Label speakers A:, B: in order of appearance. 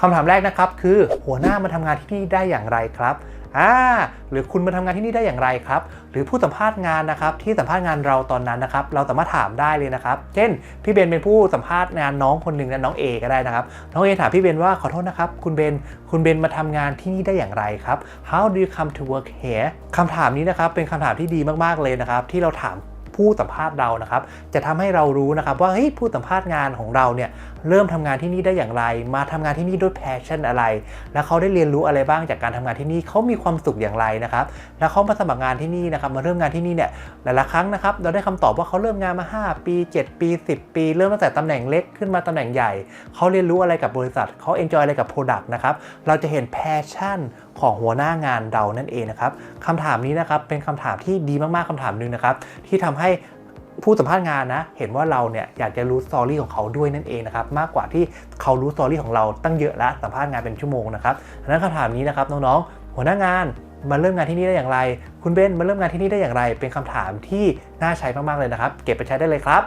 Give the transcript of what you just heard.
A: คำถามแรกนะครับ คือหัวหน้ามาทำงานที่นี่ได้อย่างไรครับอ่าหรือคุณมาทำงานที่นี่ได้อย่างไรครับ หรือผู้สัมภาษณ์งานนะครับ ที่สัมภาษณ์งานเราตอนนั้นนะครับ เราสามารถถามได้เลยนะครับ เช่น พี่เบนเป็นผู้สัมภาษณ์งานน้องคนหนึ่งนะน้องเอก็ได้นะครับ น้องเอถามพี่เบนว่าขอโทษนะครับ คุณเบนคุณเบนมาทำงานที่นี่ได้อย่างไรครับ How do you come to work here คำถามนี้นะครับเป็นคำถามที่ดีมากๆเลยนะครับ ที่เราถาม ผู้สัมภาษณ์เรานะครับ จะทำให้เรารู้นะครับว่าเฮ้ยผู้สัมภาษณ์งานของเราเนี่ยเริ่มทำงานที่นี่ได้อย่างไร มาทำงานที่นี่ด้วย passion อะไร แล้วเขาได้เรียนรู้อะไรบ้างจากการทำงานที่นี่เขามีความสุขอย่างไรนะครับ แล้วเขามาสมัครงานที่นี่นะครับ มาเริ่มงานที่นี่เนี่ยหลายๆครั้งนะครับ เราได้คำตอบว่าเขาเริ่มงานมา 5 ปี 7 ปี 10 ปี เริ่มตั้งแต่ตำแหน่งเล็กขึ้นมาตำแหน่งใหญ่ เขาเรียนรู้อะไรกับบริษัท เขา enjoy อะไรกับ product นะครับ เราจะเห็น passion ของหัวหน้างานเรานั่นเองนะครับคำถามนี้นะครับเป็นคำถามที่ดีมากๆคำถามหนึ่งนะครับที่ทำให้ผู้สัมภาษณ์งานนะ เห็นว่าเราเนี่ยอยากจะรู้สตอรี่ของเขาด้วยนั่นเองนะครับมากกว่าที่เขารู้สตอรี่ของเราตั้งเยอะแล้วสัมภาษณ์งานเป็นชั่วโมงนะครับดังนั้นคำถามนี้นะครับน้องๆหัวหน้างานมาเริ่มงานที่นี่ได้อย่างไร คุณเบนมาเริ่มงานที่นี่ได้อย่างไร เป็นคำถามที่น่าใช้มากๆเลยนะครับ เก็บไปใช้ได้เลยครับ